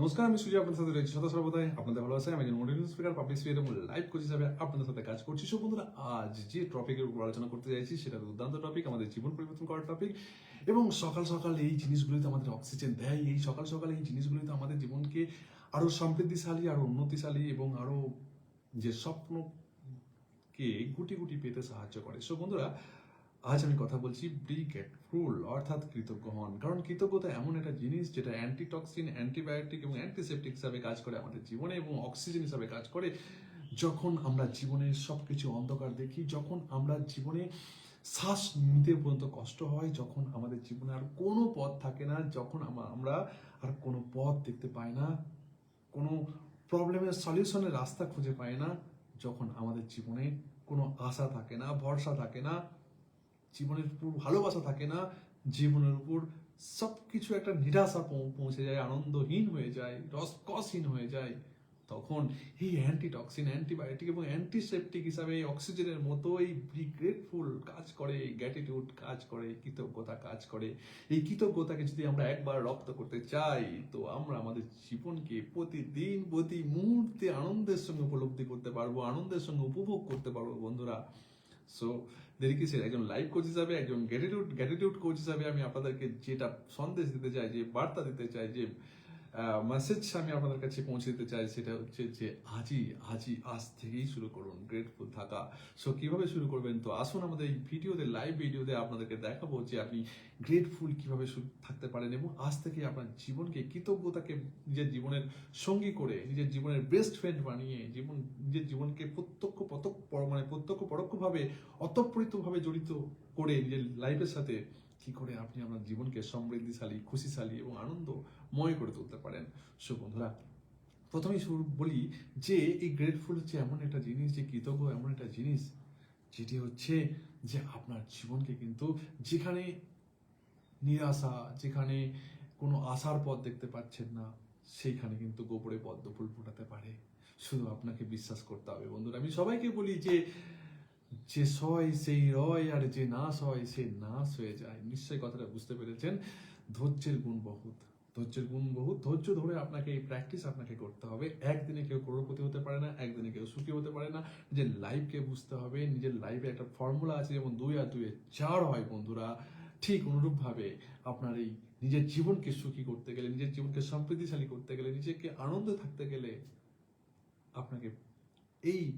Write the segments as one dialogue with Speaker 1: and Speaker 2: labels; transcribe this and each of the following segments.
Speaker 1: নমস্কার, আমি সুজয়, আপনাদের সাথে রয়েছি সদা সর্বদাই। আপনাদের ভালো আছে আমি একজন মোটিভেশন স্পিকার পাবলিক স্পিকার এবং লাইভ কোচ হিসাবে আপনাদের সাথে কাজ করছি। সব বন্ধুরা, আজ যে টপিকের উপর আলোচনা করতে চাইছি, সেটা দুর্দান্ত টপিক আমাদের জীবন পরিবর্তন করার টপিক এবং সকাল সকাল এই জিনিসগুলিতে আমাদের অক্সিজেন দেয়। এই সকাল সকাল এই জিনিসগুলিতে আমাদের জীবনকে আরও সমৃদ্ধিশালী আরও উন্নতিশালী এবং আরও যে স্বপ্নকে গুটি গুটি পেতে সাহায্য করে। সো বন্ধুরা আজ আমি কথা বলছি বি গ্রেটফুল অর্থাৎ কৃতজ্ঞ হন। কারণ কৃতজ্ঞতা এমন একটা জিনিস যেটা অ্যান্টিটক্সিন অ্যান্টিবায়োটিক এবং অ্যান্টিসেপটিক হিসাবে কাজ করে আমাদের জীবনে এবং অক্সিজেন হিসাবে কাজ করে। যখন আমরা জীবনের সব কিছু অন্ধকার দেখি, যখন আমরা জীবনে শ্বাস নিতে পর্যন্ত কষ্ট হয়, যখন আমাদের জীবনে আর কোনো পথ থাকে না, যখন আমা- আমরা আর কোনো পথ দেখতে পাই না, কোনো প্রবলেমের সলিউশনের রাস্তা খুঁজে পাই না, যখন আমাদের জীবনে কোনো আশা থাকে না, ভরসা থাকে না জীবনের উপর ভালোবাসা থাকে না, জীবনের উপর সব কিছু একটা নিরাশা পৌঁছে যায়, আনন্দহীন হয়ে যায়, রসকসহীন হয়ে যায়। তখন এই অ্যান্টিটক্সিন অ্যান্টিবায়োটিক এবং অ্যান্টিসেপটিক হিসাবে এই অক্সিজেনের মতো এই বি গ্রেটফুল কাজ করে গ্র্যাটিটিউড কাজ করে, কৃতজ্ঞতা কাজ করে। এই কৃতজ্ঞতাকে যদি আমরা একবার রপ্ত করতে চাই, তো আমরা আমাদের জীবনকে প্রতিদিন, প্রতি মুহূর্তে আনন্দের সঙ্গে উপলব্ধি করতে পারব, আনন্দের সঙ্গে উপভোগ করতে পারব, বন্ধুরা। সো দেরি কিসের একজন লাইভ কোচ হিসাবে, একজন গ্যাটিটিউড গ্যাটিটিউড কোচ হিসাবে আমি আপনাদেরকে যেটা সন্দেশ দিতে চাই, যে বার্তা দিতে চাই, যে মেসেজ আমি আপনাদের কাছে পৌঁছে দিতে চাই, সেটা হচ্ছে যে আজই আজই, আজ থেকেই শুরু করুন গ্রেটফুল থাকা। সো কীভাবে শুরু করবেন? তো আসুন আমাদের এই ভিডিওতে লাইভ ভিডিওতে আপনাদেরকে দেখাবো যে আপনি গ্রেটফুল কীভাবে থাকতে পারেন এবং আজ থেকে আপনার জীবনকে, কৃতজ্ঞতাকে নিজের জীবনের সঙ্গী করে, নিজের জীবনের বেস্ট ফ্রেন্ড বানিয়ে, জীবন, নিজের জীবনকে প্রত্যক্ষ পতক মানে প্রত্যক্ষ পরোক্ষভাবে, অতঃপ্রিতভাবে জড়িত করে নিজের লাইফের সাথে কি করে আপনি আপনার জীবনকে সমৃদ্ধিশালী, খুশিশালী এবং আনন্দময় করে তুলতে পারেন? সো বন্ধুরা, প্রথমেই শুরু বলি যে এই গ্রেটফুল হচ্ছে এমন একটা জিনিস, যে কৃতজ্ঞ এমন একটা জিনিস, যেটি হচ্ছে যে আপনার জীবনকে কিন্তু যেখানে নিরাশা, যেখানে কোনো আশার পথ দেখতে পাচ্ছেন না, সেইখানে কিন্তু গোপরে পদ্ম ফুল ফোটাতে পারে। শুধু আপনাকে বিশ্বাস করতে হবে বন্ধুরা। আমি সবাইকে বলি যে যে সয় সেই রয় আর যে নাশ হয় সে নাশ হয়ে যায়। নিশ্চয়ই কথাটা বুঝতে পেরেছেন। ধৈর্যের গুণ বহুত। ধৈর্যের গুণ বহুত। ধৈর্য ধরে আপনাকে এই প্র্যাকটিস আপনাকে করতে হবে। একদিনে কেউ করোড়পতি হতে পারে না, একদিনে কেউ সুখী হতে পারে না। নিজের লাইফকে বুঝতে হবে। নিজের লাইফে একটা ফর্মুলা আছে, যেমন দুই আর দুই চার হয় বন্ধুরা। ঠিক অনুরূপভাবে আপনার এই নিজের জীবনকে সুখী করতে গেলে, নিজের জীবনকে সমৃদ্ধিশালী করতে গেলে, নিজেকে আনন্দে থাকতে গেলে আপনাকে এই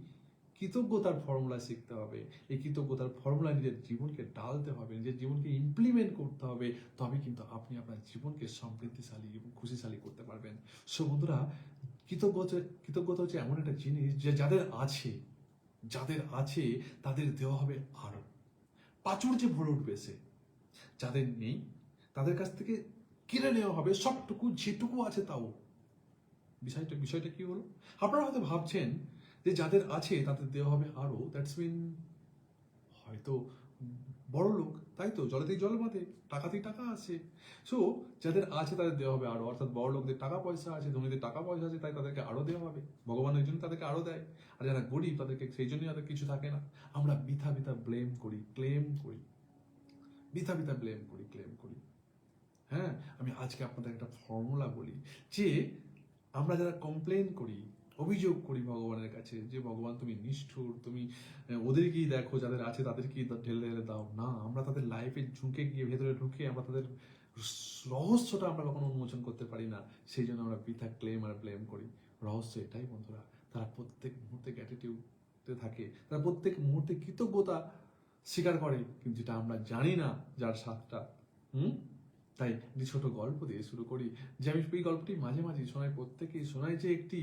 Speaker 1: কৃতজ্ঞতার ফর্মুলা শিখতে হবে। এই কৃতজ্ঞতার ফর্মুলা নিজের জীবনকে ডালতে হবে, নিজের জীবনকে ইমপ্লিমেন্ট করতে হবে। তবে কিন্তু আপনি আপনার জীবনকে সমৃদ্ধিশালী এবং খুশিশালী করতে পারবেন। সো বন্ধুরা কৃতজ্ঞতা কৃতজ্ঞতা হচ্ছে এমন একটা জিনিস যে যাদের আছে যাদের আছে তাদের দেওয়া হবে আরও। যে ভরে উঠবে সে। যাদের নেই, তাদের কাছ থেকে কিনে নেওয়া হবে সবটুকু, যেটুকু আছে তাও। বিষয়টা বিষয়টা কি হলো? আপনারা হয়তো ভাবছেন যে যাদের আছে, তাদের দেওয়া হবে আরও দ্যাটস মিন হয়তো বড় লোক, তাই তো? জলেতেই জল বাঁধে, টাকাতেই টাকা আছে। সো যাদের আছে তাদের দেওয়া হবে আরও। অর্থাৎ বড় লোকদের টাকা পয়সা আছে, ধনীদের টাকা পয়সা আছে, তাই তাদেরকে আরও দেওয়া হবে। ভগবানের জন্য তাদেরকে আরও দেয়। আর যারা গরিব, তাদেরকে সেই জন্যই তাদের কিছু থাকে না। আমরা বিথা বিথা ব্লেম করি ক্লেম করি। বিথা বিথা ব্লেম করি ক্লেম করি। হ্যাঁ? আমি আজকে আপনাদের একটা ফর্মুলা বলি যে, আমরা যারা কমপ্লেন করি অভিযোগ করি ভগবানের কাছে যে, ভগবান, তুমি নিষ্ঠুর, তুমি ওদেরকেই দেখো, যাদের আছে তাদেরকেই ঢেলে ঢেলে দাও। না, আমরা তাদের লাইফে ঝুঁকে গিয়ে ভেতরে ঢুকে আমরা তাদের রহস্যটা আমরা কখনো উন্মোচন করতে পারি না। সেই জন্য আমরা বৃথা ক্লেম আর ব্লেম করি। রহস্য এটাই বন্ধুরা। তারা প্রত্যেক মুহূর্তে গ্র্যাটিটিউডে থাকে। তারা প্রত্যেক মুহূর্তে কৃতজ্ঞতা স্বীকার করে। কিন্তু যেটা আমরা জানি না, যার স্বাদটা, হুম? তাই একটি ছোট গল্প দিয়ে শুরু করি, যে আমি এই গল্পটি মাঝে মাঝে শোনাই, প্রত্যেকেই শোনাই যে একটি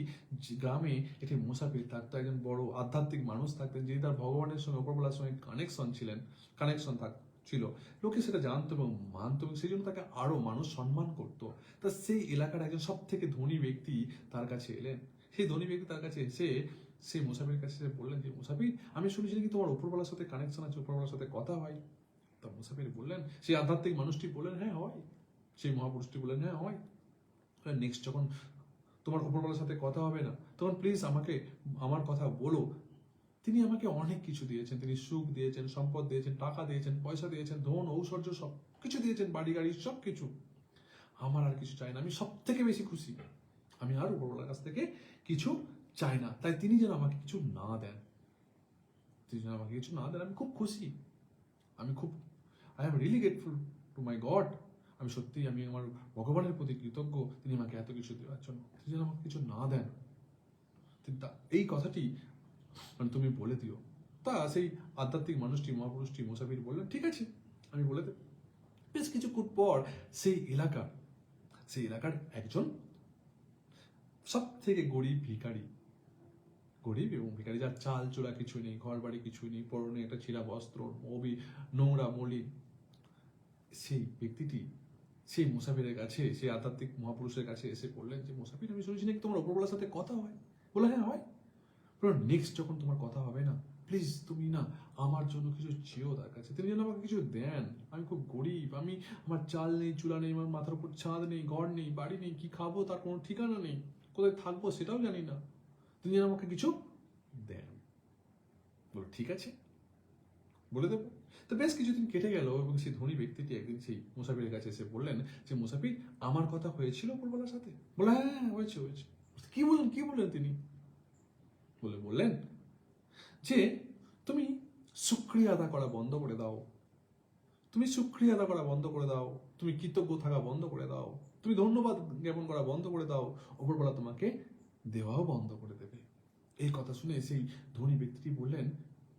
Speaker 1: গ্রামে একটি মুসাফির থাকতো একজন বড় আধ্যাত্মিক মানুষ থাকতেন, যিনি তার ভগবানের সঙ্গে উপরবেলার সঙ্গে কানেকশন ছিলেন কানেকশন থাক, ছিল। লোকে সেটা জানতো এবং মানত এবং সেই জন্য তাকে আরও মানুষ সম্মান করত। তা সেই এলাকার একজন সব থেকে ধনী ব্যক্তি তার কাছে এলেন। সেই ধনী ব্যক্তি তার কাছে এসে সেই মুসাফির কাছে বললেন যে মুসাফির, আমি শুনেছি কি তোমার উপরবেলার সাথে কানেকশন আছে উপরবেলার সাথে কথা হয়? তা মুসাফির বললেন, সেই আধ্যাত্মিক মানুষটি বললেন হ্যাঁ হয়। সেই মহাপুরুষটি বললেন হ্যাঁ হয়। নেক্সট যখন তোমার উপরবেলার সাথে কথা হবে না, তখন প্লিজ আমাকে, আমার কথা বলো। তিনি আমাকে অনেক কিছু দিয়েছেন। তিনি সুখ দিয়েছেন, সম্পদ দিয়েছেন, টাকা দিয়েছেন, পয়সা দিয়েছেন, ধন ঔশ্বর্য সব কিছু দিয়েছেন, বাড়ি, গাড়ি, সব কিছু। আমার আর কিছু চাই না, আমি সব থেকে বেশি খুশি। আমি আর উপরওয়ালার কাছ থেকে কিছু চাই না। তাই তিনি যেন আমাকে কিছু না দেন। তিনি যেন আমাকে কিছু না দেন, আমি খুব খুশি। আমি খুব I am really grateful to my God আমি সত্যি, আমি আমার ভগবানের প্রতি কৃতজ্ঞ, তিনি আমাকে এত কিছু দেওয়ার জন্য। তিনি যেন আমাকে কিছু না দেন। এই কথাটি মানে তুমি বলে দিও। তা, সেই আধ্যাত্মিক মানুষটি, মহাপুরুষটি মোসাফির বললেন, ঠিক আছে, আমি বলে দেব। বেশ কিছুক্ষণ পর সেই এলাকার সেই এলাকার একজন সব থেকে গরিব ভিখারি, গরিব এবং ভিখারি, যার চাল চোলা কিছু নেই ঘর বাড়ি কিছুই নেই, পরনে একটা ছিঁড়া বস্ত্র মবি নোংরা মলিন সেই ব্যক্তিটি, সেই মুসাফিরের কাছে, সেই আধ্যাত্মিক মহাপুরুষের কাছে এসে বললেন যে, মুসাফির, আমি শুনেছি নাকি তোমার ওপরবেলার সাথে কথা হয়? বলে হ্যাঁ হয়। নেক্সট যখন তোমার কথা হবে না প্লিজ তুমি না আমার জন্য কিছু চেয়েও তার কাছে। তিনি যেন আমাকে কিছু দেন। আমি খুব গরিব, আমি, আমার চাল নেই, চুলা নেই, আমার মাথার উপর ছাদ নেই, ঘর নেই, বাড়ি নেই, কি খাব, তার কোনো ঠিকানা নেই, কোথায় থাকব সেটাও জানি না। তিনি যেন আমাকে কিছু দেন। বলো ঠিক আছে, বলে দেবো। তো বেশ কিছুদিন কেটে গেল এবং সেই ধনী ব্যক্তিটি একদিন সেই মুসাফিরের কাছে এসে বললেন যে মুসাফির আমার কথা হয়েছিল উপরবেলার সাথে? বলে হ্যাঁ হ্যাঁ, হয়েছে হয়েছে। কি বললেন কি বললেন তিনি? বলে বললেন যে তুমি সুক্রিয়া আদা করা বন্ধ করে দাও। তুমি সুক্রিয়া আদা করা বন্ধ করে দাও। তুমি কৃতজ্ঞ থাকা বন্ধ করে দাও। তুমি ধন্যবাদ জ্ঞাপন করা বন্ধ করে দাও। ওপরবেলা তোমাকে দেওয়াও বন্ধ করে দেবে। এই কথা শুনে সেই ধনী ব্যক্তিটি বললেন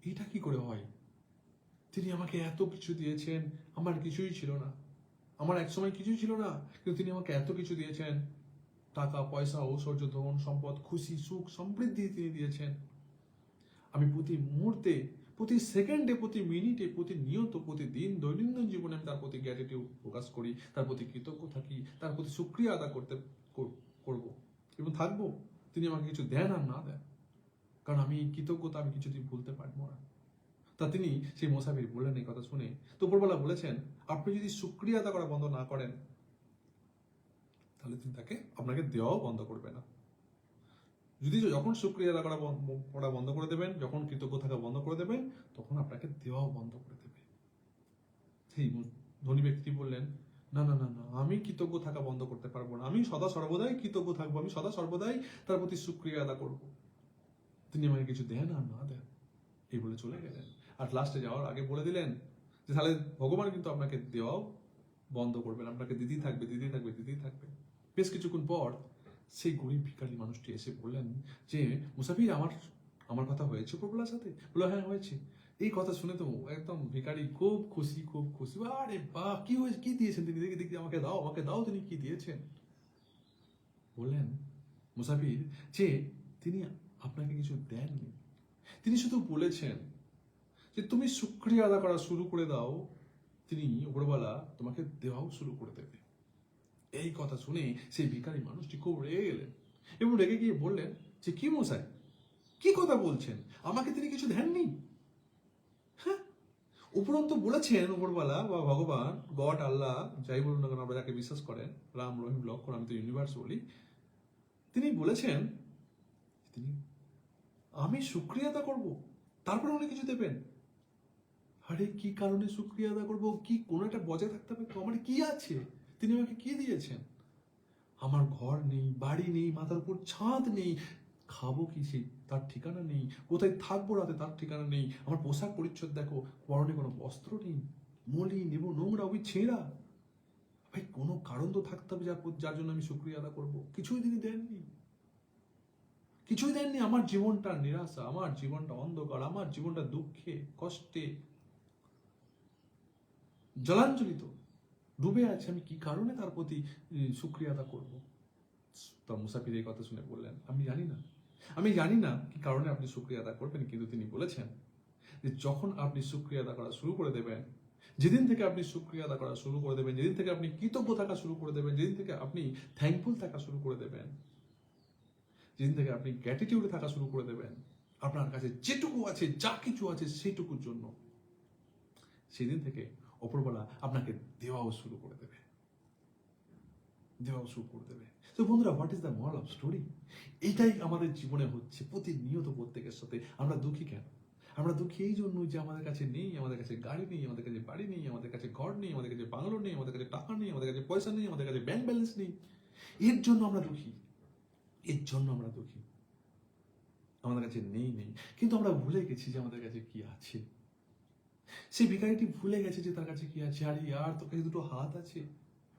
Speaker 1: এটা কি করে হয়? তিনি আমাকে এত কিছু দিয়েছেন, আমার কিছুই ছিল না। আমার এক সময় কিছুই ছিল না, কিন্তু তিনি আমাকে এত কিছু দিয়েছেন। টাকা, পয়সা ঐশ্বর্য ধন, সম্পদ, খুশি, সুখ সমৃদ্ধি তিনি দিয়েছেন। আমি প্রতি মুহূর্তে, প্রতি সেকেন্ডে, প্রতি মিনিটে, প্রতি নিয়ত প্রতিদিন দৈনন্দিন জীবনে আমি তার প্রতি গ্র্যাটিটিউড প্রকাশ করি, তার প্রতি কৃতজ্ঞ থাকি, তার প্রতি সুক্রিয়া আদা করতে, কর- করব এবং থাকব। তিনি আমাকে কিছু দেন আর না দেন। কারণ আমি কৃতজ্ঞতা, আমি কিছুদিন ভুলতে পারব না। তা তিনি সেই মোসাফির বললেন এই কথা শুনে। তো বলেছেন, আপনি যদি সুক্রিয়া আদা করা বন্ধ না করেন, তাহলে তিনি তাকে আপনাকে দেওয়াও বন্ধ করবে না। যদি যখন সুক্রিয়া আদা করা করা বন্ধ করে দেবেন, যখন কৃতজ্ঞ থাকা বন্ধ করে দেবেন, তখন আপনাকে দেওয়াও বন্ধ করে দেবে। সেই ধনী ব্যক্তি বললেন, না না না না, আমি কৃতজ্ঞ থাকা বন্ধ করতে পারব না। আমি সদা সর্বদাই কৃতজ্ঞ থাকব, আমি সদা সর্বদাই তার প্রতি সুক্রিয়া আদা করব। তিনি আমাকে কিছু দেন আর না দেন, এই বলে চলে গেলেন। আর লাস্টে যাওয়ার আগে বলে দিলেন যে, তাহলে ভগবান কিন্তু আপনাকে দেওয়াও বন্ধ করবেন, আপনাকে দিদি থাকবে দিদি থাকবে দিদি থাকবে। বেশ কিছুক্ষণ পর সেই গরিব ভিখারি মানুষটি এসে বললেন যে, মুসাফির, আমার আমার কথা হয়েছে প্রবলার সাথে? বলল হ্যাঁ হয়েছে। এই কথা শুনে তো একদম ভিখারি খুব খুশি খুব খুশি। আরে বাহ! কি হয়েছে? কি দিয়েছেন তিনি? দেখি দেখি, আমাকে দাও আমাকে দাও তিনি কি দিয়েছেন? বললেন মুসাফির যে, তিনি আপনাকে কিছু দেননি। তিনি শুধু বলেছেন যে তুমি শুক্রিয়া আদা করা শুরু করে দাও, তিনি উপরবেলা তোমাকে দেওয়াও শুরু করে দেবে। এই কথা শুনে সেই ভিখারি মানুষটি খুব রেগে গেলেন এবং রেগে গিয়ে বললেন, যে কি মশাই, কি কথা বলছেন? আমাকে তিনি কিছু দেননি? হ্যাঁ উপরন্ত বলেছেন উপরবেলা বা ভগবান, গড, আল্লাহ, যাই বলুন না কেন আমরা যাকে বিশ্বাস করেন, রাম, রহিম, লক্ষণ, আমি তো ইউনিভার্স বলি, তিনি বলেছেন তিনি, আমি শুক্রিয়া আদা করব, তারপরে উনি কিছু দেবেন। আরে, কি কারণে শুক্রিয়া আদা করব? কি, কোনো একটা বজায় থাকতে হবে তো? আমার কি আছে? তিনি আমাকে কি দিয়েছেন? আমার ঘর নেই, বাড়ি নেই, মাথার উপর ছাদ নেই। খাব কি সেই? তার ঠিকানা নেই। কোথায় থাকব রাতে তার ঠিকানা নেই। আমার পোশাক পরিচ্ছদ দেখো, পরনে কোনো বস্ত্র নেই। মলিন এবং নোংরা, ওই ছেঁড়া। ভাই, কোনো কারণ তো থাকতে হবে যার যার জন্য আমি শুক্রিয়া আদা করব। কিছুই তিনি দেননি। কিছুই দেননি। আমার জীবনটা নিরাশা, আমার জীবনটা অন্ধকার, আমার জীবনটা দুঃখে, কষ্টে জলাঞ্জলিত। ডুবে আছে, আমি কি কারণে তার প্রতি শুক্রিয়া করব? তা মুসাফির এই কথা শুনে বললেন, আমি জানি না। আমি জানি না কি কারণে আপনি শুক্রিয়া আদা করবেন, কিন্তু তিনি বলেছেন যে যখন আপনি শুক্রিয়া আদা করা শুরু করে দেবেন, যেদিন থেকে আপনি শুক্রিয়া আদা করা শুরু করে দেবেন, যেদিন থেকে আপনি কৃতজ্ঞ থাকা শুরু করে দেবেন, যেদিন থেকে আপনি থ্যাঙ্কফুল থাকা শুরু করে দেবেন, যেদিন থেকে আপনি গ্র্যাটিটিউডে থাকা শুরু করে দেবেন, আপনার কাছে যেটুকু আছে, যা কিছু আছে সেটুকুর জন্য, সেদিন থেকে ওপরবেলা আপনাকে দেওয়াও শুরু করে দেবে দেওয়াও শুরু করে দেবে তো বন্ধুরা what is the moral of story এইটাই আমাদের জীবনে হচ্ছে প্রতিনিয়ত প্রত্যেকের সাথে আমরা দুঃখী কেন আমরা দুঃখী এই জন্যই যে আমাদের কাছে নেই আমাদের কাছে গাড়ি নেই আমাদের কাছে বাড়ি নেই আমাদের কাছে ঘর নেই আমাদের কাছে বাংলো নেই আমাদের কাছে টাকা নেই আমাদের কাছে পয়সা নেই আমাদের কাছে ব্যাংক ব্যালেন্স নেই এর জন্য আমরা দুঃখী এর জন্য আমরা দুঃখী আমাদের কাছে নেই নেই কিন্তু আমরা ভুলে গেছি যে আমাদের কাছে কি আছে সেই ভিখারিটি ভুলে গেছে যে তার কাছে কি আছে? আরে আর তোর কাছে দুটো হাত আছে।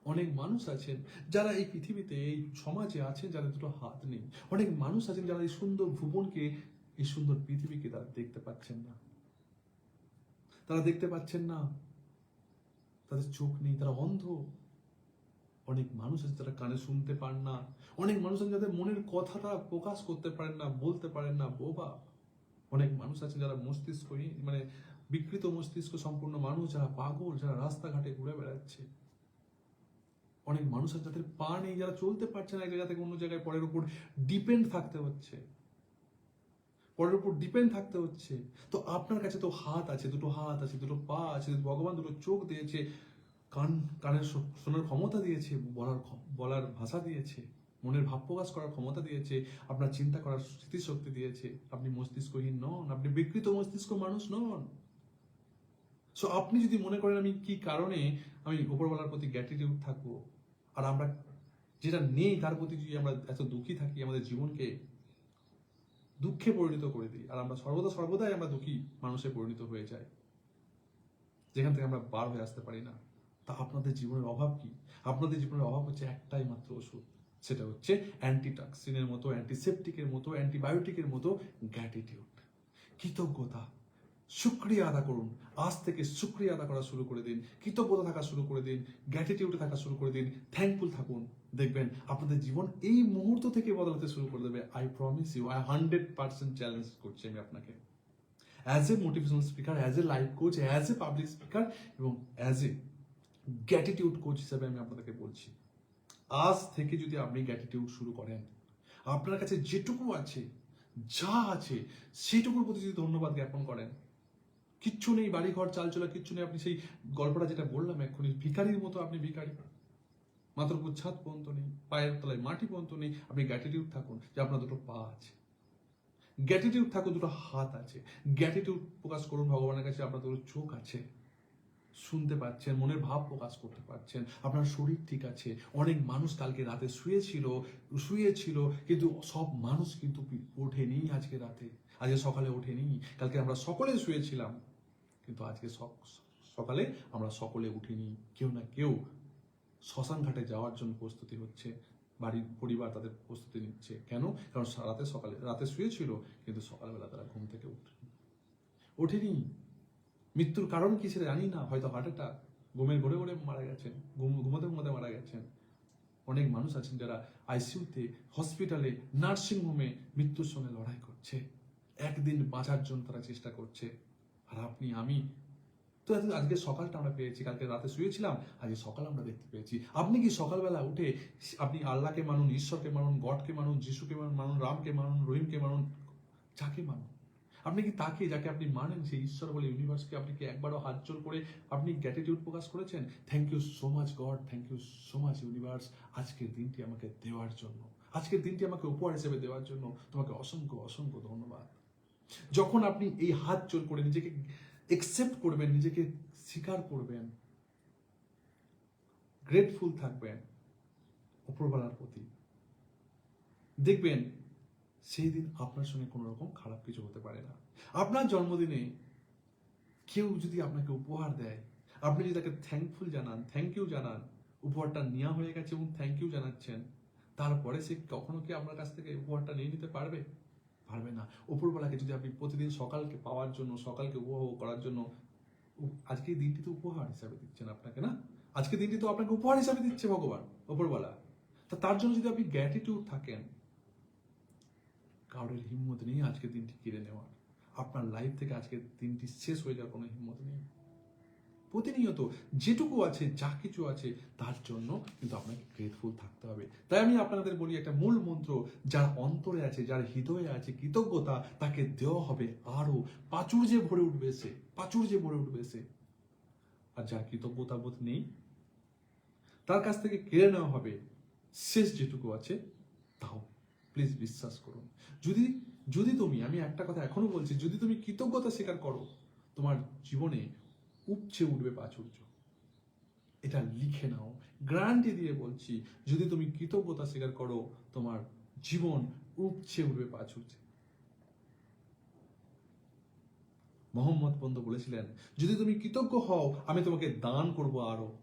Speaker 1: অনেক মানুষ আছেন যারা এই পৃথিবীতে, এই সমাজে আছেন যাদের দুটো হাত নেই। অনেক মানুষ আছেন যারা এই সুন্দর ভুবনকে, এই সুন্দর পৃথিবীকে তারা দেখতে পাচ্ছেন না। তারা দেখতে পাচ্ছেন না। তাদের চোখ নেই, তারা অন্ধ। অনেক মানুষ আছে যারা কানে শুনতে পান না। অনেক মানুষ আছে যাদের মনের কথা তারা প্রকাশ করতে পারেন না, বলতে পারেন না। বোবা। অনেক মানুষ আছে যারা মস্তিষ্কহীন মানে বিকৃত মস্তিষ্ক সম্পূর্ণ মানুষ, যারা পাগল, যারা রাস্তাঘাটে ঘুরে বেড়াচ্ছে। অনেক মানুষ আছে যাদের পা নেই, যারা চলতে পারছে না এক জায়গা থেকে অন্য জায়গায় পরের উপর ডিপেন্ড থাকতে হচ্ছে। পরের উপর ডিপেন্ড থাকতে হচ্ছে। তো আপনার কাছে তো হাত আছে, দুটো হাত আছে, দুটো পা আছে, ভগবান দুটো চোখ দিয়েছে, কান, কানের শোনার ক্ষমতা দিয়েছে, বলার বলার ভাষা দিয়েছে, মনের ভাব প্রকাশ করার ক্ষমতা দিয়েছে, আপনার চিন্তা করার স্মৃতিশক্তি দিয়েছে, আপনি মস্তিষ্কহীন নন, আপনি বিকৃত মস্তিষ্ক মানুষ নন। সো আপনি যদি মনে করেন আমি কি কারণে আমি উপরওয়ালার প্রতি গ্যাটিটিউড থাকব, আর আমরা যেটা নেই তার প্রতি যদি আমরা এত দুঃখী থাকি, আমাদের জীবনকে দুঃখে পরিণত করে দিই, আর আমরা সর্বদা সর্বদাই আমরা দুঃখী মানুষে পরিণত হয়ে যাই, যেখান থেকে আমরা বার হয়ে আসতে পারি না, তা আপনাদের জীবনের অভাব কি? আপনাদের জীবনের অভাব হচ্ছে একটাই মাত্র ওষুধ, সেটা হচ্ছে অ্যান্টিটক্সিনের মতো অ্যান্টিসেপটিকের মতো অ্যান্টিবায়োটিকের মতো গ্র্যাটিটিউড কৃতজ্ঞতা। শুক্রিয়া আদা করুন। আজ থেকে শুক্রিয়া আদা করা শুরু করে দিন। কৃতজ্ঞতা থাকা শুরু করে দিন। গ্র্যাটিটিউডে থাকা শুরু করে দিন। থ্যাঙ্কফুল থাকুন। দেখবেন আপনাদের জীবন এই মুহূর্ত থেকে বদলাতে শুরু করে দেবে। I promise you I hundred percent challenge করছি আমি আপনাকে। As a motivational speaker as a life coach as a public speaker এবং অ্যাজ এ গ্র্যাটিটিউড কোচ হিসাবে আমি আপনাদেরকে বলছি। আজ থেকে যদি আপনি গ্র্যাটিটিউড শুরু করেন, আপনার কাছে যেটুকু আছে, যা আছে, সেটুকুর প্রতি যদি ধন্যবাদ জ্ঞাপন করেন কিচ্ছু নেই বাড়ি ঘর চাল চলা কিচ্ছু নেই। আপনি সেই গল্পটা যেটা বললাম, এক্ষুনি ভিখারির মতো আপনি ভিখারি। মাত্র ছাদ পর্যন্ত নেই, পায়ের তলায় মাটি পর্যন্ত নেই। আপনি গ্র্যাটিটিউড থাকুন যে আপনার দুটো পা আছে। গ্র্যাটিটিউড থাকুন, দুটো হাত আছে। গ্র্যাটিটিউড প্রকাশ করুন ভগবানের কাছে, আপনার দুটো চোখ আছে। শুনতে পাচ্ছেন, মনের ভাব প্রকাশ করতে পারছেন আপনার শরীর ঠিক আছে। অনেক মানুষ কালকে রাতে শুয়েছিল শুয়েছিল, কিন্তু সব মানুষ কিন্তু ওঠেনি আজকে রাতে। আজকে সকালে ওঠেনি কালকে আমরা সকলে শুয়েছিলাম, কিন্তু আজকে সক- সকালে আমরা সকলে উঠিনি, কেউ না কেউ শ্মশান ঘাটে যাওয়ার জন্য প্রস্তুতি হচ্ছে, বাড়ির পরিবার তাদের প্রস্তুতি নিচ্ছে। কেন? কারণ রাতে সকালে, রাতে শুয়েছিল, কিন্তু সকালবেলা তারা ঘুম থেকে উঠেনি। ওঠেনি মৃত্যুর কারণ কি সেটা জানি না, হয়তো হার্ট অ্যাটাক ঘুমের ঘরে ঘরে মারা গেছেন, ঘুম ঘুমোতে ঘুমোতে মারা গেছেন। অনেক মানুষ আছেন যারা আইসিউতে হসপিটালে নার্সিং হোমে মৃত্যুর সঙ্গে লড়াই করছে। একদিন বাঁচার জন্য তারা চেষ্টা করছে। আর আপনি, আমি। তো আজকে সকালটা আমরা পেয়েছি, কালকে রাতে শুয়েছিলাম, আজকে সকাল আমরা দেখতে পেয়েছি। আপনি কি সকালবেলা উঠে আপনি আল্লাহকে মানুন, ঈশ্বরকে মানুন, গডকে মানুন, যিশুকে মানুন মানুন, রামকে মানুন, রহিমকে মানুন, যাকে মানুন? আপনি কি তাকে, যাকে আপনি মানেন, সেই ঈশ্বর বলে ইউনিভার্সকে আপনি কি একবারও হাত জোর করে আপনি গ্র্যাটিটিউড প্রকাশ করেছেন? Thank you so much God thank you so much universe আজকের দিনটি আমাকে দেওয়ার জন্য, আজকের দিনটি আমাকে উপহার হিসেবে দেওয়ার জন্য তোমাকে অসংখ্য অসংখ্য ধন্যবাদ। যখন আপনি এই হাত জোর করে নিজেকে একসেপ্ট করবেন, নিজেকে স্বীকার করবেন গ্রেটফুল থাকবেন উপরবেলার প্রতি, দেখবেন সেই দিন আপনার সঙ্গে কোনো রকম খারাপ কিছু হতে পারে না। আপনার জন্মদিনে কেউ যদি আপনাকে উপহার দেয়, আপনি যদি তাকে থ্যাঙ্কফুল জানান থ্যাংক ইউ জানান, উপহারটা নেওয়া হয়ে গেছে এবং থ্যাংক ইউ জানাচ্ছেন, তারপরে সে কখনো কি আপনার কাছ থেকে উপহারটা নিয়ে নিতে পারবে? পারবে না। উপরবেলাকে যদি আপনি প্রতিদিন সকালকে পাওয়ার জন্য, সকালকে উপভোগ করার জন্য আজকে এই দিনটি তো উপহার হিসাবে দিচ্ছেন আপনাকে না? আজকে দিনটি তো আপনাকে উপহার হিসাবে দিচ্ছে ভগবান উপরবেলা তা তার জন্য যদি আপনি গ্র্যাটিটিউড থাকেন, কারোর হিম্মত নেই আজকে দিনটি কেড়ে নেওয়ার। আপনার লাইফ থেকে আজকের দিনটি শেষ হয়ে যাওয়ার কোনো হিম্মত নেই। প্রতিনিয়ত যেটুকু আছে, যা কিছু আছে, তার জন্য কিন্তু আপনাকে গ্রেটফুল থাকতে হবে। তাই আমি আপনাদের বলি একটা মূল মন্ত্র, যার অন্তরে আছে, যার হৃদয়ে আছে কৃতজ্ঞতা, তাকে দেওয়া হবে আরও প্রাচুর্যে ভরে উঠবে সে, প্রাচুর্যে ভরে উঠবে সে। আর যার কৃতজ্ঞতা বোধ নেই, তার কাছ থেকে কেড়ে নেওয়া হবে শেষ যেটুকু আছে, তাও। প্লিজ বিশ্বাস করুন। যদি যদি তুমি, আমি একটা কথা এখনও বলছি, যদি তুমি কৃতজ্ঞতা স্বীকার করো, তোমার জীবনে উপচে উঠবে প্রাচুর্য এটা লিখে নাও। গ্রান্টি দিয়ে বলছি, যদি তুমি কৃতজ্ঞতা স্বীকার করো, তোমার জীবন উপচে উঠবে পা ছুটছে মোহাম্মদ পন্ত বলেছিলেন, যদি তুমি কৃতজ্ঞ হও, আমি তোমাকে দান করব আরও।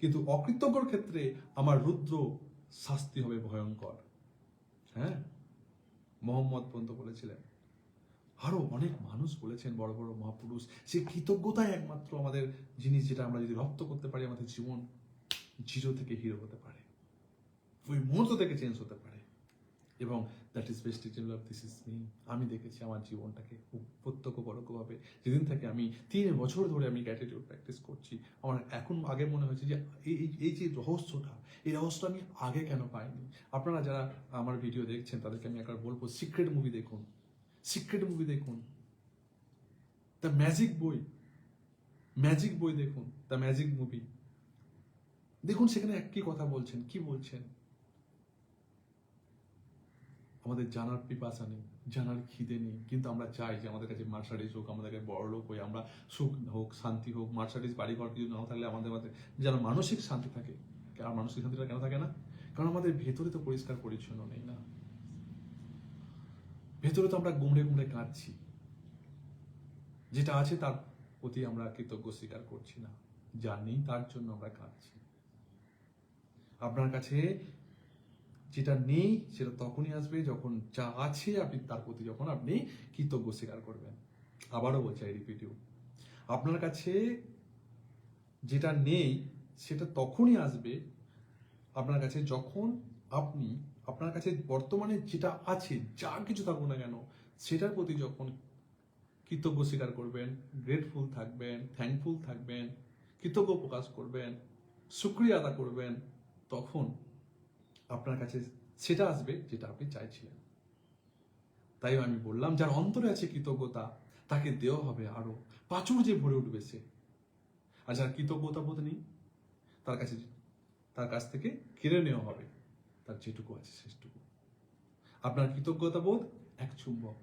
Speaker 1: কিন্তু অকৃতজ্ঞর ক্ষেত্রে আমার রুদ্র শাস্তি হবে ভয়ঙ্কর। হ্যাঁ? মোহাম্মদ পন্ত বলেছিলেন। আরও অনেক মানুষ বলেছেন, বড় বড় মহাপুরুষ, সে কৃতজ্ঞতাই একমাত্র আমাদের জিনিস যেটা আমরা যদি রপ্ত করতে পারি, আমাদের জীবন জিরো থেকে হিরো হতে পারে। ওই মুহূর্ত থেকে চেঞ্জ হতে পারে। এবং that is best detail of this is me আমি দেখেছি আমার জীবনটাকে খুব প্রত্যক্ষ পরোক্ষভাবে। যেদিন থেকে আমি তিন বছর ধরে আমি গ্র্যাটিটিউড প্র্যাকটিস করছি, আমার এখন আগে মনে হয়েছে যে এই, এই- যে রহস্যটা, এই রহস্যটা আমি আগে কেন পাইনি? আপনারা যারা আমার ভিডিও দেখছেন, তাদেরকে আমি একবার বলব সিক্রেট মুভি দেখুন। সিক্রেট মুভি দেখুন। দ্য ম্যাজিক বই। ম্যাজিক বই দেখুন, দ্য ম্যাজিক মুভি। দেখুন সেখানে একই কথা বলছেন, কি বলছেন? আমাদের জানার পিপাসা নেই, জানার খিদে নেই, কিন্তু আমরা চাই যে আমাদের কাছে মার্সাডিস হোক, আমাদের কাছে বড় লোক হই আমরা সুখ হোক, শান্তি হোক মার্সাডিস বাড়ি ঘর কিছু না থাকলে আমাদের মধ্যে যেন মানসিক শান্তি থাকে। আর মানসিক শান্তিটা কেন থাকে না? কারণ আমাদের ভেতরে তো পরিষ্কার পরিচ্ছন্ন নেই না। ভেতরে তো আমরা গুমড়ে গুমড়ে কাঁদছি। যেটা আছে তার প্রতি আমরা কৃতজ্ঞ স্বীকার করছি না। যা নেই তার জন্য আমরা কাঁদছি। আপনার কাছে যেটা নেই সেটা তখনই আসবে যখন যা আছে আপনি তার প্রতি যখন আপনি কৃতজ্ঞ স্বীকার করবেন। আবারও বলছি আই রিপিট ইউ আপনার কাছে যেটা নেই সেটা তখনই আসবে আপনার কাছে যখন আপনি আপনার কাছে বর্তমানে যেটা আছে, যা কিছু থাকুক না কেন, সেটার প্রতি যখন কৃতজ্ঞ স্বীকার করবেন গ্রেটফুল থাকবেন থ্যাঙ্কফুল থাকবেন, কৃতজ্ঞ প্রকাশ করবেন, সুক্রিয়া আদা করবেন, তখন আপনার কাছে সেটা আসবে যেটা আপনি চাইছিলেন। তাই আমি বললাম, যার অন্তরে আছে কৃতজ্ঞতা, তাকে দেওয়া হবে আরও পাচুর যে ভরে উঠবে সে। আর যার কৃতজ্ঞতা বোধ নেই, তার কাছে, তার কাছ থেকে কেড়ে নেওয়া হবে। তার যেটুকু আছে শেষটুকু আপনার কৃতজ্ঞতা বোধ এক চুম্বক।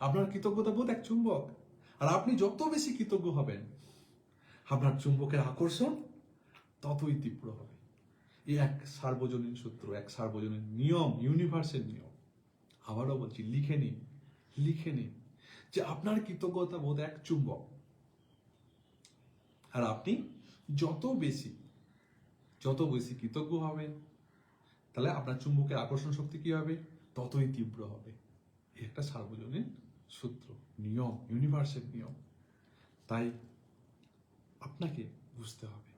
Speaker 1: আপনার কৃতজ্ঞতা বোধ এক চুম্বক। আর আপনি যত বেশি কৃতজ্ঞ হবেন, আপনার চুম্বকের আকর্ষণ ততই তীব্র হবে। এই এক সার্বজনীন সূত্র, এক সার্বজনীন নিয়ম ইউনিভার্সের নিয়ম। আবারও বলছি, লিখে নিন লিখে নিন যে আপনার কৃতজ্ঞতা বোধ এক চুম্বক। আর আপনি যত বেশি যত বেশি কৃতজ্ঞ হবেন তাহলে আপনার চুম্বকের আকর্ষণ শক্তি কি হবে? ততই তীব্র হবে। একটা সার্বজনীন সূত্র, নিয়ম ইউনিভার্সের নিয়ম। তাই আপনাকে বুঝতে হবে।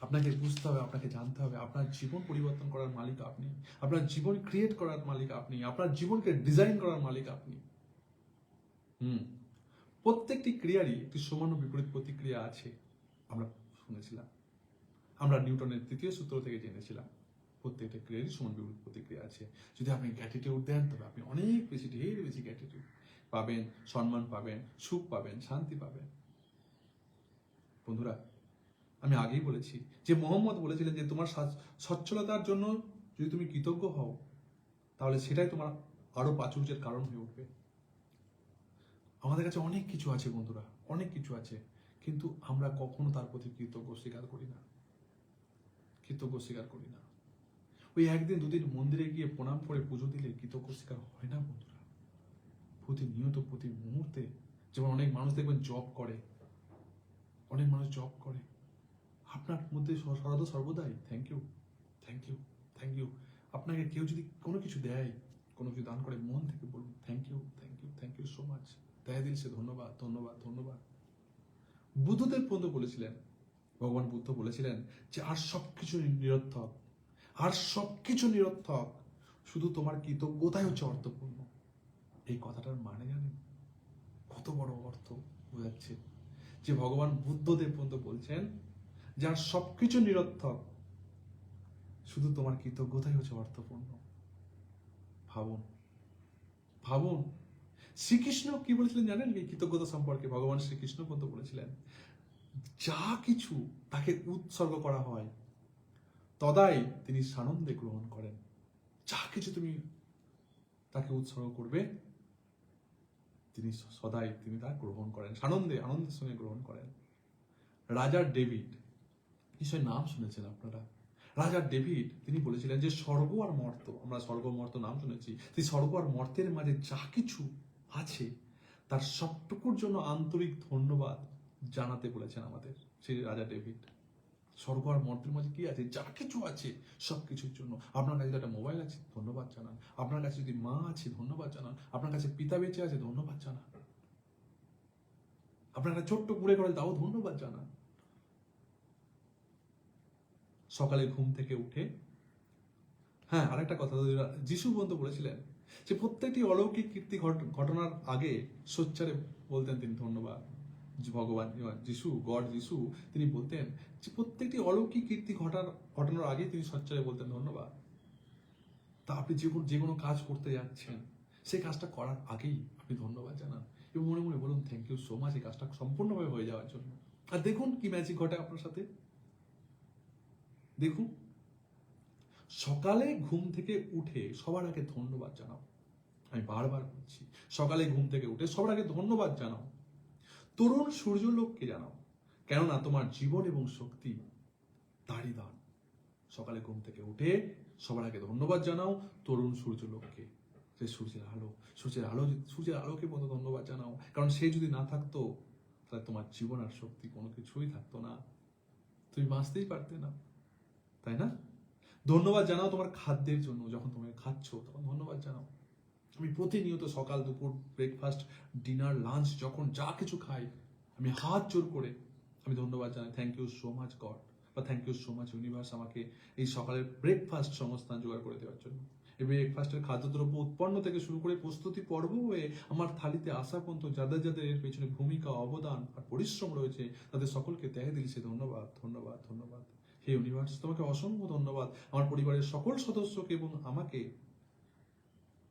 Speaker 1: আপনাকে বুঝতে হবে, আপনাকে জানতে হবে, আপনার জীবন পরিবর্তন করার মালিক আপনি, আপনার জীবন ক্রিয়েট করার মালিক আপনি, আপনার জীবনকে ডিজাইন করার মালিক আপনি। হুম। প্রত্যেকটি ক্রিয়ারই একটি সমান বিপরীত প্রতিক্রিয়া আছে, আমরা শুনেছিলাম। আমরা নিউটনের তৃতীয় সূত্র থেকে জেনেছিলাম, প্রত্যেকটা ক্রিয়ারই সমান বিপরীত প্রতিক্রিয়া আছে। যদি আপনি গ্র্যাটিটিউড দেন, তবে আপনি অনেক বেশি ঢের বেশি গ্যাটিটিউড পাবেন, সম্মান পাবেন, সুখ পাবেন, শান্তি পাবেন। বন্ধুরা, আমি আগেই বলেছি যে মোহাম্মদ বলেছিলেন যে তোমার সচ্ছলতার জন্য যদি তুমি কৃতজ্ঞ হও, তাহলে সেটাই তোমার আরও প্রাচুর্যের কারণ হয়ে উঠবে। আমাদের কাছে অনেক কিছু আছে বন্ধুরা, অনেক কিছু আছে, কিন্তু আমরা কখনো তার প্রতি কৃতজ্ঞ স্বীকার করি না। কৃতজ্ঞ স্বীকার করি না। ওই একদিন দুদিন মন্দিরে গিয়ে প্রণাম করে পুজো দিলে কৃতজ্ঞ স্বীকার হয় না বন্ধুরা। প্রতিনিয়ত প্রতি মুহূর্তে যেমন অনেক মানুষ দেখবেন জব করে, অনেক মানুষ জব করে। আপনার মধ্যে স- সদা সর্বদাই thank you thank you thank you আপনাকে কেউ যদি কোনো কিছু দেয়, কোনো কিছু দান করে, মন থেকে বলুন thank you thank you thank you so much দেয় দিল সে ধন্যবাদ ধন্যবাদ ধন্যবাদ। বুদ্ধদেব পর্যন্ত বলেছিলেন ভগবান বুদ্ধ বলেছিলেন যে, আর সবকিছু নিরর্থক, আর সবকিছু নিরর্থক, শুধু তোমার কৃতজ্ঞতাই হচ্ছে অর্থপূর্ণ। এই কথাটার মানে জানেন? কত বড় অর্থ বোঝাচ্ছে যে, ভগবান বুদ্ধদেব পর্যন্ত বলছেন যে যার সবকিছু নিরর্থক, শুধু তোমার কৃতজ্ঞতাই হচ্ছে অর্থপূর্ণ। ভাবুন ভাবুন, শ্রীকৃষ্ণ কি বলেছিলেন জানেন? কৃতজ্ঞতা সম্পর্কে ভগবান শ্রীকৃষ্ণ পর্যন্ত বলেছিলেন যা কিছু তাকে উৎসর্গ করা হয়, তদাই তিনি সানন্দে গ্রহণ করেন। যা কিছু তুমি তাকে উৎসর্গ করবে, তিনি সদাই তিনি তা গ্রহণ করেন, সানন্দে, আনন্দের সঙ্গে গ্রহণ করেন। রাজা ডেভিড, নিশ্চয় নাম শুনেছেন আপনারা? রাজা ডেভিড, তিনি বলেছিলেন যে স্বর্গ আর মর্ত, আমরা স্বর্গ, মর্ত নাম শুনেছি সেই স্বর্গ আর মর্তের মাঝে যা কিছু আছে, তার সবটুকুর জন্য আন্তরিক ধন্যবাদ। জানাতে বলেছেন আমাদের, সেই রাজা ডেভিড। স্বর্গ আর মর্তের মাঝে কি আছে? যা কিছু আছে, সব কিছুর জন্য। আপনার কাছে একটা মোবাইল আছে, ধন্যবাদ জানান। আপনার কাছে যদি মা আছে, ধন্যবাদ জানান। আপনার কাছে পিতা বেঁচে আছে, ধন্যবাদ জানান। আপনার একটা ছোট্ট কুড়ে করে, তাও ধন্যবাদ জানান। সকালে ঘুম থেকে উঠে হ্যাঁ আরেকটা কথা যিশু বন্ধু বলেছিলেন যে প্রত্যেকটি অলৌকিক কীর্তি ঘট- ঘটনার আগে সোচ্চারে বলতেন তিনি, ধন্যবাদ। ভগবান যিশু, গড যিশু, তিনি বলতেন যে প্রত্যেকটি অলৌকিক কীর্তি ঘটার, ঘটানোর আগে তিনি সোচ্চারে বলতেন, ধন্যবাদ। তা আপনি যে কোনো যে কোনো কাজ করতে যাচ্ছেন সেই কাজটা করার আগেই আপনি ধন্যবাদ জানান। এবং মনে মনে বলুন থ্যাংক ইউ সো মাচ এই কাজটা সম্পূর্ণভাবে হয়ে যাওয়ার জন্য। আর দেখুন কি ম্যাজিক ঘটে আপনার সাথে। দেখুন, সকালে ঘুম থেকে উঠে সবার আগে ধন্যবাদ জানাও। আমি বারবার বলছি, সকালে ঘুম থেকে উঠে সবার আগে ধন্যবাদ জানাও। তরুণ সূর্যলোককে জানাও। কেননা তোমার জীবন এবং শক্তি তারই দান। সকালে ঘুম থেকে উঠে সবার আগে ধন্যবাদ জানাও তরুণ সূর্যলোককে যে সূর্যের আলো সূর্যের আলো, সূর্যের আলোকে মতো ধন্যবাদ জানাও। কারণ সে যদি না থাকতো, তাহলে তোমার জীবন আর শক্তি কোনো কিছুই থাকতো না। তুমি বাঁচতেই পারতে না, তাই না? ধন্যবাদ জানাও তোমার খাদ্যের জন্য। যখন তুমি খাচ্ছ, তখন ধন্যবাদ জানাও। আমি প্রতিনিয়ত সকাল, দুপুর ব্রেকফাস্ট ডিনার লাঞ্চ যখন যা কিছু খাই, আমি হাত জোর করে আমি ধন্যবাদ জানাই। Thank you so much God বা thank you so much universe আমাকে এই সকালের ব্রেকফাস্ট সংস্থান জোগাড় করে দেওয়ার জন্য। এই ব্রেকফাস্টের খাদ্যদ্রব্য উৎপন্ন থেকে শুরু করে প্রস্তুতি পর্ব হয়ে আমার থালিতে আসা পর্যন্ত যাদের যাদের এর পেছনে ভূমিকা, অবদান আর পরিশ্রম রয়েছে, তাদের সকলকে ত্যাগে দিয়েছে ধন্যবাদ ধন্যবাদ ধন্যবাদ। হে ইউনিভার্স তোমাকে অসংখ্য ধন্যবাদ। আমার পরিবারের সকল সদস্যকে এবং আমাকে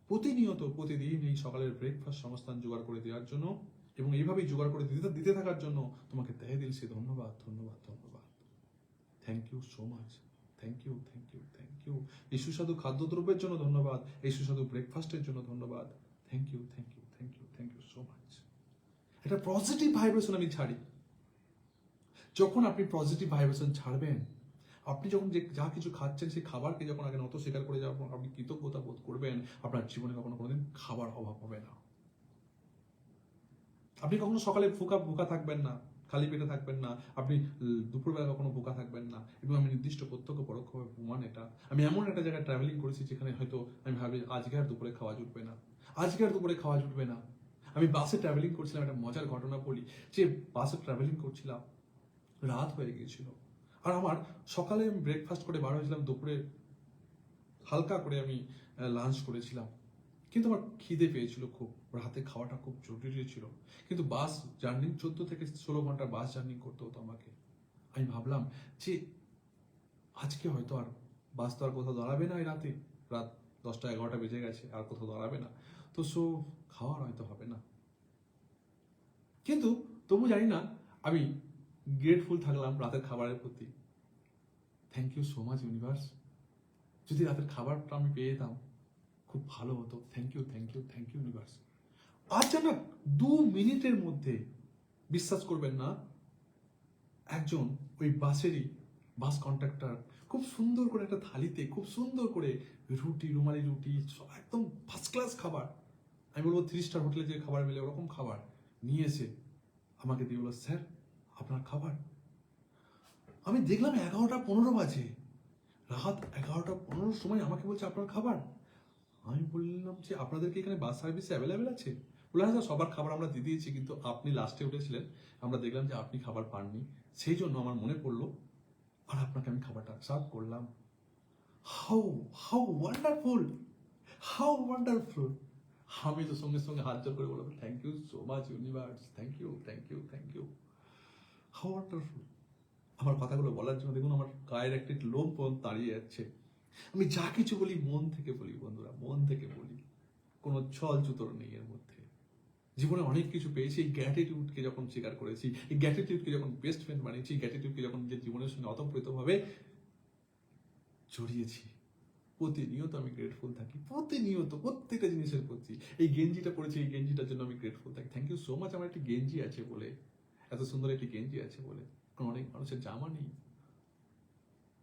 Speaker 1: প্রতিনিয়ত প্রতিদিন এই সকালের ব্রেকফাস্ট সংস্থান জোগাড় করে দেওয়ার জন্য এবং এইভাবেই জোগাড় করে দিতে দিতে থাকার জন্য তোমাকে ত্যাগে দিয়েছে ধন্যবাদ ধন্যবাদ ধন্যবাদ। Thank you so much thank you thank you thank you এই সুস্বাদু খাদ্যদ্রব্যের জন্য ধন্যবাদ, এই সুস্বাদু ব্রেকফাস্টের জন্য ধন্যবাদ। Thank you thank you thank you thank you so much একটা পজিটিভ ভাইব্রেশন আমি ছাড়ি। যখন আপনি পজিটিভ ভাইব্রেশন ছাড়বেন আপনি যখন যে যা কিছু খাচ্ছেন সেই খাবারকে যখন আগে নত স্বীকার করে যাওয়ার আপনি কৃতজ্ঞতা বোধ করবেন, আপনার জীবনে কখনো কোনোদিন খাবার অভাব হবে না। আপনি কখনো সকালে ভুকা ভুকা থাকবেন না, খালি পেটে থাকবেন না, আপনি দুপুরবেলা কখনো ভুকা থাকবেন না, এবং আমি নির্দিষ্ট প্রত্যক্ষ পরোক্ষভাবে প্রমাণ এটা। আমি এমন একটা জায়গায় ট্রাভেলিং করেছি যেখানে হয়তো আমি ভাবি আজকে আর দুপুরে খাওয়া জুটবে না, আজকে আর দুপুরে খাওয়া জুটবে না। আমি বাসে ট্রাভেলিং করছিলাম, একটা মজার ঘটনা বলি। যে বাসে ট্রাভেলিং করছিলাম, রাত হয়ে গিয়েছিল। আর আমার সকালে আমি ব্রেকফাস্ট করে বার হয়েছিলাম, দুপুরে হালকা করে আমি লাঞ্চ করেছিলাম। কিন্তু আমার খিদে পেয়েছিল খুব রাতে খাওয়াটা খুব জরুরি ছিল। কিন্তু বাস জার্নি চোদ্দ থেকে ষোলো ঘণ্টা বাস জার্নি করতে হতো আমাকে। আমি ভাবলাম যে, আজকে হয়তো আর বাস তো আর কোথাও দাঁড়াবে না এই রাতে। রাত দশটা এগারোটা বেজে গেছে, আর কোথাও দাঁড়াবে না। তো সো, খাওয়ার হয়তো হবে না। কিন্তু তবু জানি না, আমি গ্রেটফুল থাকলাম রাতের খাবারের প্রতি। Thank you so much universe যদি রাতের খাবারটা আমি পেয়ে যেতাম, খুব ভালো হতো। Thank you thank you thank you universe আচানক দু মিনিটের মধ্যে বিশ্বাস করবেন না, একজন ওই বাসেরই বাস কন্ট্রাক্টর খুব সুন্দর করে একটা থালিতে, খুব সুন্দর করে রুটি, রুমালি রুটি, একদম ফার্স্ট ক্লাস খাবার, আমি বলব থ্রি স্টার হোটেলে যে খাবার মেলে ওরকম খাবার নিয়ে এসে আমাকে দিয়ে বলল, স্যার, আপনার খাবার আমি দেখলাম এগারোটা পনেরো বাজে। রাত এগারোটা পনেরোর সময় আমাকে বলছে, আপনার খাবার? আমি বললাম যে আপনাদের কি এখানে বাস সার্ভিস অ্যাভেলেবেল আছে? বললাম হ্যাঁ সবার খাবার আমরা দিয়ে দিয়েছি, কিন্তু আপনি লাস্টে উঠেছিলেন। আমরা দেখলাম যে আপনি খাবার পাননি। সেই জন্য আমার মনে পড়ল, আর আপনাকে আমি খাবারটা সার্ভ করলাম। How how wonderful how wonderful আমি তো সঙ্গে সঙ্গে হাত জোর করে বললাম thank you so much universe thank you thank you thank you how wonderful আমার কথাগুলো বলার জন্য দেখুন, আমার গায়ের একটি লোম পর্যন্ত দাঁড়িয়ে যাচ্ছে আমি যা কিছু বলি মন থেকে বলি বন্ধুরা, মন থেকে বলি। কোনো ছল চুতর নেই এর মধ্যে। জীবনে অনেক কিছু পেয়েছি, এই গ্র্যাটিটিউডকে যখন স্বীকার করেছি, এই গ্র্যাটিটিউডকে যখন বেস্ট ফ্রেন্ড বানিয়েছি গ্র্যাটিটিউডকে যখন নিজের জীবনের সঙ্গে অতপ্রতভাবে জড়িয়েছি, প্রতিনিয়ত আমি গ্রেটফুল থাকি, প্রতিনিয়ত প্রত্যেকটা জিনিসের প্রতি। এই গেঞ্জিটা পরেছি, এই গেঞ্জিটার জন্য আমি গ্রেটফুল থাকি। থ্যাংক ইউ সো মাচ আমার একটি গেঞ্জি আছে বলে, এত সুন্দর একটি গেঞ্জি আছে বলে। কারণ অনেক মানুষের জামা নেই।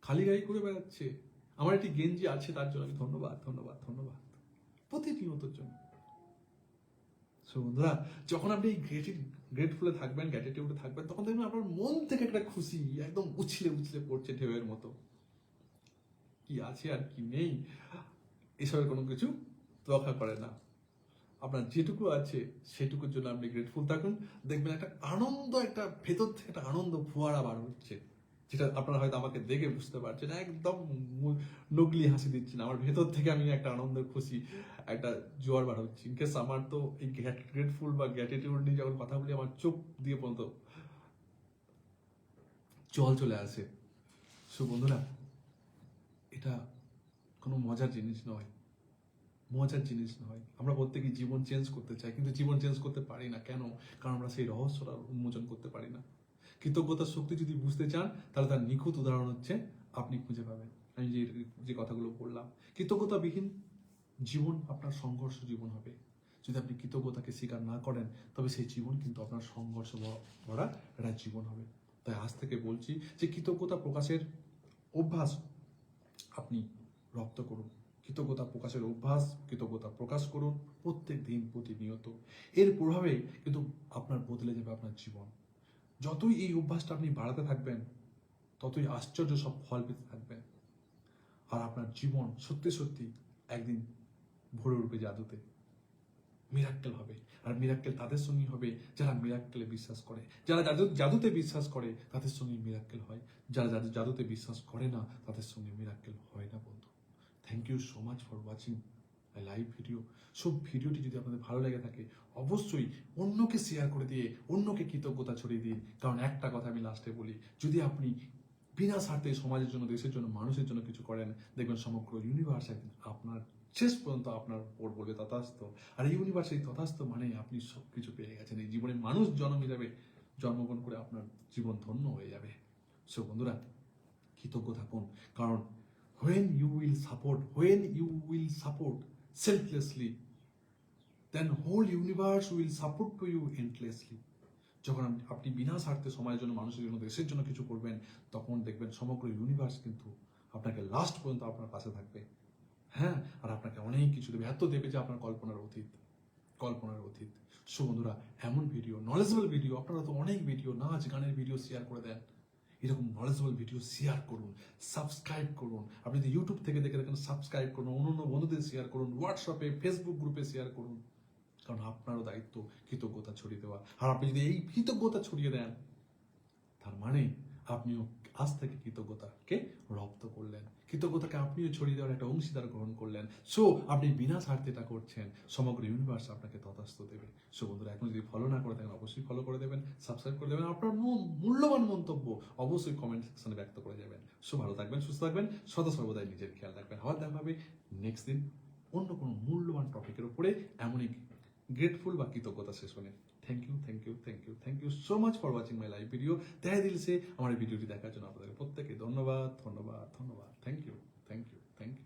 Speaker 1: খালি গাড়ি করে বেড়াচ্ছে। আমার একটি গেঞ্জি আছে, তার জন্য আমি ধন্যবাদ ধন্যবাদ ধন্যবাদ। প্রতিনিয়তর জন্য। বন্ধুরা, যখন আপনি গ্রেটফুলে থাকবেন গ্র্যাটিটিউডে থাকবেন, তখন দেখবেন আপনার মন থেকে একটা খুশি, একদম উছলে উছলে পড়ছে ঢেউয়ের মতো। কি আছে আর কি নেই, এসবের কোনো কিছু রক্ষা করে না। আপনার যেটুকু আছে, সেটুকুর জন্য আপনি গ্রেটফুল থাকুন। দেখবেন একটা আনন্দ, একটা ভেতর থেকে একটা আনন্দ ফোয়ারা বার হচ্ছে, যেটা আপনারা হয়তো আমাকে দেখে বুঝতে পারছেন। একদম নকলি হাসি দিচ্ছেন। আমার ভেতর থেকে আমি একটা আনন্দ, খুশি, একটা জোয়ার বার হচ্ছে। ইনকেস আমার তো এই গ্রেটফুল বা গ্র্যাটিটিউড নিয়ে যখন কথা বলি, আমার চোখ দিয়ে পর্যন্ত জল চলে আসে। সো বন্ধুরা, এটা কোনো মজার জিনিস নয়। মজার জিনিস নয়। আমরা প্রত্যেকে জীবন চেঞ্জ করতে চাই, কিন্তু জীবন চেঞ্জ করতে পারি না। কেন? কারণ আমরা সেই রহস্যটা উন্মোচন করতে পারি না। কৃতজ্ঞতার শক্তি যদি বুঝতে চান, তাহলে তার নিখুঁত উদাহরণ হচ্ছে আপনি খুঁজে পাবেন। আমি যে যে কথাগুলো বললাম, কৃতজ্ঞতাবিহীন জীবন আপনার সংঘর্ষ জীবন হবে। যদি আপনি কৃতজ্ঞতাকে স্বীকার না করেন, তবে সেই জীবন কিন্তু আপনার সংঘর্ষ ভরা একটা জীবন হবে। তাই আজ থেকে বলছি যে, কৃতজ্ঞতা প্রকাশের অভ্যাস আপনি রপ্ত করুন। কৃতজ্ঞতা প্রকাশের অভ্যাস, কৃতজ্ঞতা প্রকাশ করুন প্রত্যেক দিন প্রতিনিয়ত। এর প্রভাবে কিন্তু আপনার বদলে যাবে আপনার জীবন। যতই এই অভ্যাসটা আপনি বাড়াতে থাকবেন, ততই আশ্চর্য সব ফল পেতে থাকবেন। আর আপনার জীবন সত্যি সত্যি একদিন ভরে উঠবে জাদুতে। মিরাক্কেল হবে। আর মিরাক্কেল তাদের সঙ্গেই হবে যারা মিরাক্কেলে বিশ্বাস করে। যারা জাদু, জাদুতে বিশ্বাস করে, তাদের সঙ্গে মিরাক্কেল হয়। যারা জাদু, জাদুতে বিশ্বাস করে না, তাদের সঙ্গে মিরাক্কেল হয় না। Thank you so much for watching I live video সব ভিডিওটি যদি আপনাদের ভালো লেগে থাকে, অবশ্যই অন্যকে শেয়ার করে দিয়ে, অন্যকে কৃতজ্ঞতা ছড়িয়ে দিন। কারণ একটা কথা আমি লাস্টে বলি, যদি আপনি বিনা স্বার্থে সমাজের জন্য, দেশের জন্য, মানুষের জন্য কিছু করেন, দেখবেন সমগ্র ইউনিভার্স একদিন আপনার শেষ পর্যন্ত আপনার উপর বলবে, তথাস্থ। আর এই ইউনিভার্স এই তথাস্থ মানে আপনি সব কিছু পেয়ে গেছেন। এই জীবনে মানুষ জন্ম যাবে জন্মগ্রহণ করে আপনার জীবন ধন্য হয়ে যাবে। সো বন্ধুরা, কৃতজ্ঞ থাকুন। কারণ when you will support, when you will support selflessly, then whole universe will support to you endlessly. যখন আপনি- বিনা স্বার্থে সমাজের জন্য, মানুষের জন্য, দেশের জন্য কিছু করবেন, তখন দেখবেন সমগ্র ইউনিভার্স কিন্তু আপনাকে লাস্ট পর্যন্ত আপনার পাশে থাকবে। হ্যাঁ আর আপনাকে অনেক কিছু দেবে। এত দেবে যে আপনার কল্পনার অতীত কল্পনার অতীত। সো বন্ধুরা, এমন ভিডিও নলেজেবল ভিডিও আপনারা তো অনেক ভিডিও নাচ, গানের ভিডিও শেয়ার করে দেন। এরকম নলেজেবল ভিডিও শেয়ার করুন সাবস্ক্রাইব করুন। আপনি যদি ইউটিউব থেকে দেখে রাখেন সাবস্ক্রাইব করুন, অন্য অন্য বন্ধুদের শেয়ার করুন হোয়াটসঅ্যাপে ফেসবুক গ্রুপে শেয়ার করুন। কারণ আপনারও দায়িত্ব কৃতজ্ঞতা ছড়িয়ে দেওয়া। আর আপনি যদি এই কৃতজ্ঞতা ছড়িয়ে দেন, তার মানে আপনিও আজ থেকে কৃতজ্ঞতাকে রপ্ত করলেন। কৃতজ্ঞতাকে আপনিও ছড়িয়ে দেওয়ার একটা অংশীদার গ্রহণ করলেন। সো আপনি বিনা স্বার্থে এটা করছেন। সমগ্র ইউনিভার্স আপনাকে তথাস্থ দেবে। সো বন্ধুরা, এখন যদি ফলো না করে থাকেন, অবশ্যই ফলো করে দেবেন সাবস্ক্রাইব করে দেবেন। আপনার মূল্যবান মন্তব্য অবশ্যই কমেন্ট সেকশনে ব্যক্ত করে যাবেন। সো ভালো থাকবেন, সুস্থ থাকবেন, সদা সর্বদাই নিজের খেয়াল রাখবেন। আবার দেখা হবে নেক্সট দিন অন্য কোনো মূল্যবান টপিকের উপরে। এমনই গ্রেটফুল বা কৃতজ্ঞতা সেশনে thank you thank you thank you thank you so much for watching my live video দেয় দিলসে আমার এই ভিডিওটি দেখার জন্য আপনাদের প্রত্যেকে ধন্যবাদ ধন্যবাদ ধন্যবাদ thank you thank you thank you